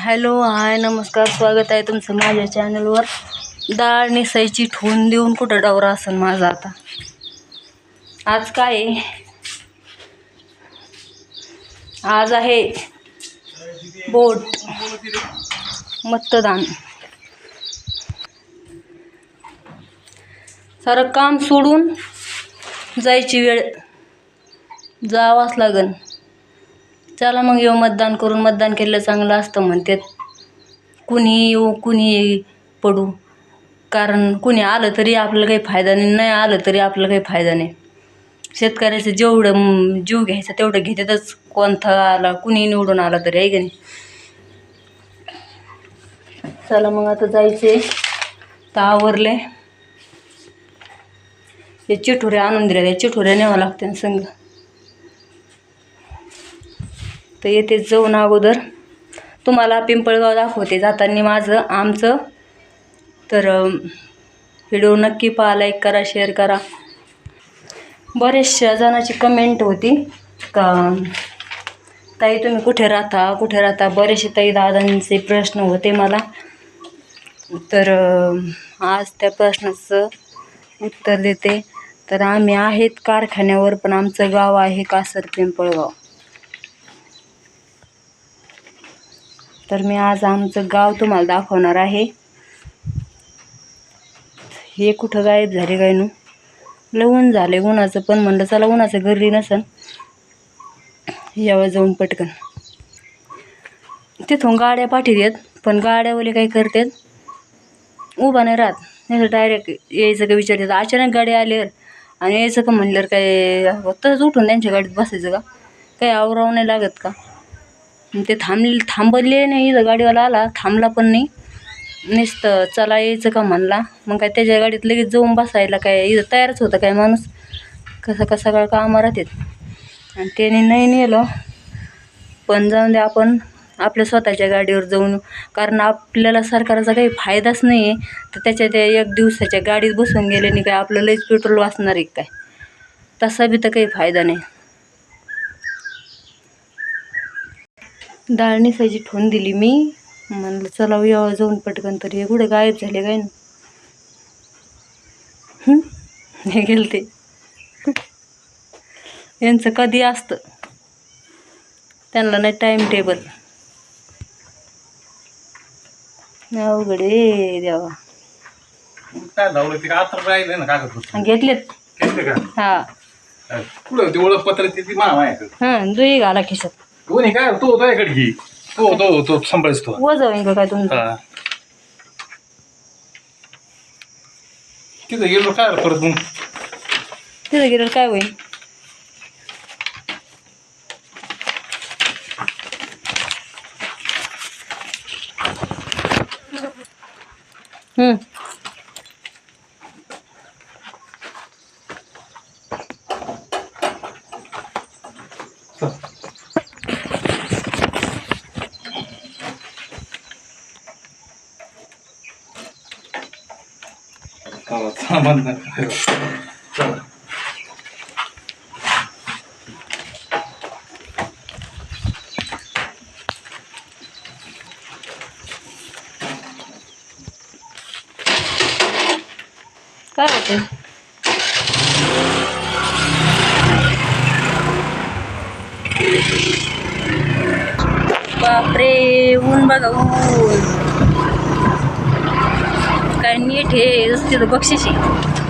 Hello hi नमस्कार स्वागत आहे तुमचं माझ्या चॅनलवर. डाळ निसायची ठेवून देऊन कुठं डवरा असेल माझा आता? आज काय आहे? आज आहे बोट मतदान. सारं काम सोडून जायची वेळ जावाच लागन. चला मग येऊ मतदान करून मतदान केलं चांगलं असतं म्हणतात कुणी येऊ कुणी पडू. कारण कुणी आलं तरी आपल्याला काही फायदा नाही नाही आलं तरी आपल्याला काही फायदा नाही. शेतकऱ्याचं जेवढं जीव घ्यायचा तेवढं घेतातच. कोणता आला कुणी निवडून आला तरी आहे का नाही? चला मग आता जायचे तर आवरले हे चिठुऱ्या आणून दिल्या चिठोऱ्या चिठुऱ्या न्यावं लागते संग. तर येथे जाऊन अगोदर तुम्हाला पिंपळगाव दाखवते. जाताना माझं आमचं. तर व्हिडिओ नक्की पहा लाईक करा शेअर करा. बरेचशा जणाची कमेंट होती का ताई तुम्ही कुठे राहता? कुठे राहता? बरेचसे ताई दादांचे प्रश्न होते मला. तर आज त्या प्रश्नाचं उत्तर देते. तर आम्ही आहेत कारखान्यावर पण आमचं गाव आहे कासर पिंपळगाव. तर मी आज आमचं गाव तुम्हाला दाखवणार आहे. हे कुठं गायब झाले काय नु? लवून ऊन झाले उन्हाचं पण म्हणलं चला उन्हाचं घरी नसन. यावं जाऊन पटकन. तिथून गाड्या पाठीत पण गाड्यावाले काय करतात? उभा नाही राहत. नाही डायरेक्ट यायचं का विचारतात अचानक गाडी आल्यावर आणि यायचं का म्हणल्यावर काय तसंच उठून त्यांच्या गाडीत बसायचं का? काही आवराव नाही लागत का? ते थांबले थांबले नाही इथं गाडीवाला आला थांबला पण नाही. नुसतं चला यायचं का म्हणला. मग काय त्याच्या गाडीत लगेच जाऊन बसायला काय इथं तयारच होतं काय माणूस. कसं कसा काळ कामं राहतात. आणि त्याने नाही नेलं. पण जाऊन दे आपण आपल्या स्वतःच्या गाडीवर जाऊन. कारण आपल्याला सरकारचा काही फायदाच नाही. आहे तर त्याच्या त्या एक दिवसाच्या गाडीत बसून गेल्याने काय आपलं लईच पेट्रोल वाचणार आहे काय? तसा बी तर काही फायदा नाही. डाळ निसायची ठेवून दिली मी. म्हणलं चला यावं जाऊन पटकन तरी. हे कुठे गायब झाले काय? ना हं? हे गेलते. यांचं कधी असतं? त्यांना नाही टाईम टेबल अवघड देवा. ते घेतलेत. हा. कुठं ते ओळखपत्र ती? ती हां घाला खिशात. कोणी काय तो होता इकडे घे तो तो तो सांभाळच तो का काय तुमचं? हा. तिथं गेलो काय परत मग? तिथं गेल्यावर काय होईल? हम्म. चला, सामान नाही. चला. काय होते बापरे ऊन बघा ऊन काय नीट हे तिथं बक्षिशी हळूच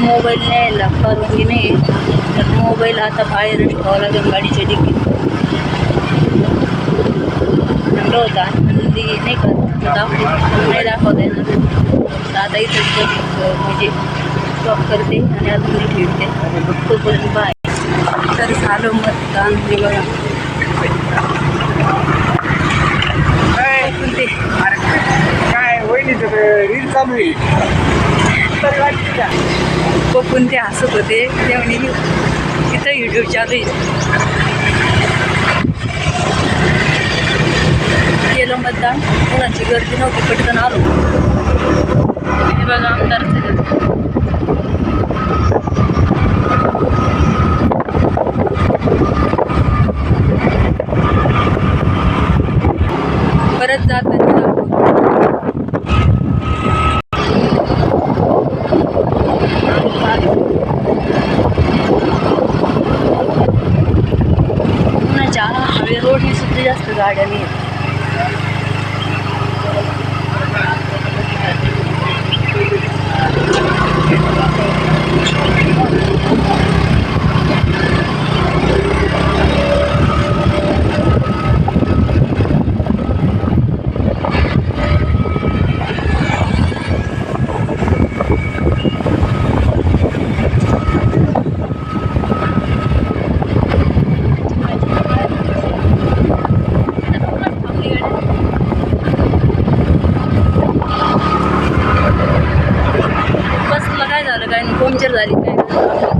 मोबाईल न्यायला परवानगी नाही तर मोबाईल आता बाहेरच ठेवावा लागेल गाडीच्या डिकीत म्हणलं होतं. आतमध्ये नाही का? दाखव नाही दाखवता येणार तर आता इथं म्हणजे स्टॉप करते आणि आतमध्ये ठेवते. तोपर्यंत बाय तर झालं मतदान हे बघा. काय? वहिनीचं रील चालू आहे. बघून ते हसत होते. ते म्हणे तिथं युट्यूब चालू आहे. केलं मतदान. कोणाची गर्दी नव्हती पटकन आलो. हे बघा आमदार परत जाताना दाखवतो. पुण्याच्या हवे रोडनी सुद्धा जास्त गाड्या नाही आहेत. बसला काय झालं काय नाही पंक्चर झाली काय झालं?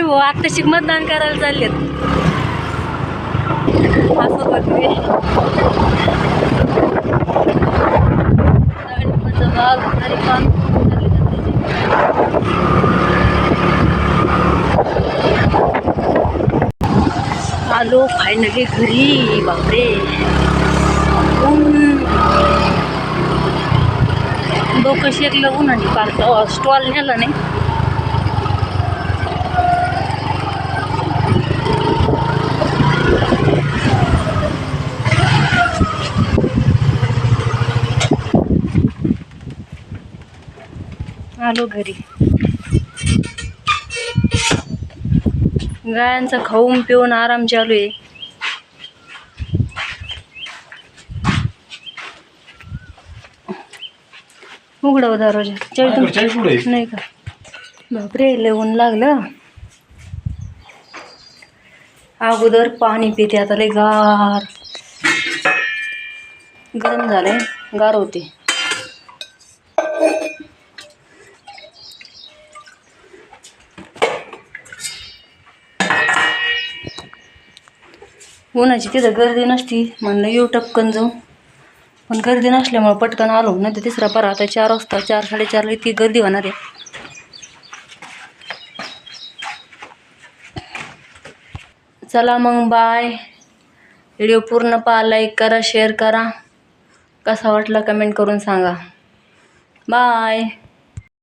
पिंडू आत्ताशी मतदान करायला चाललेत. असं बघते आलो फायनली घरी बापरे. ऊन डोकं शेकलं उन्हाने पार स्टॉल नेला नाही. आलो घरी. गायांचा खाऊन पिऊन आराम चालू आहे. उघडव दरवाजा. चल नाही का? बापरे लय ऊन लागलं. अगोदर पाणी पिते आता लय गार. गरम झालंय गार होते. कोणाची तिथं गर्दी नसती. म्हणलं येऊ टपकन जाऊ पण गर्दी नसल्यामुळं पटकन आलो. नाही तर तिसरा परा आता चार वाजता चार साडेचारला इतकी गर्दी होणार आहे. चला मग बाय व्हिडिओ पूर्ण पहा लाईक करा शेअर करा. कसा वाटला कमेंट करून सांगा. बाय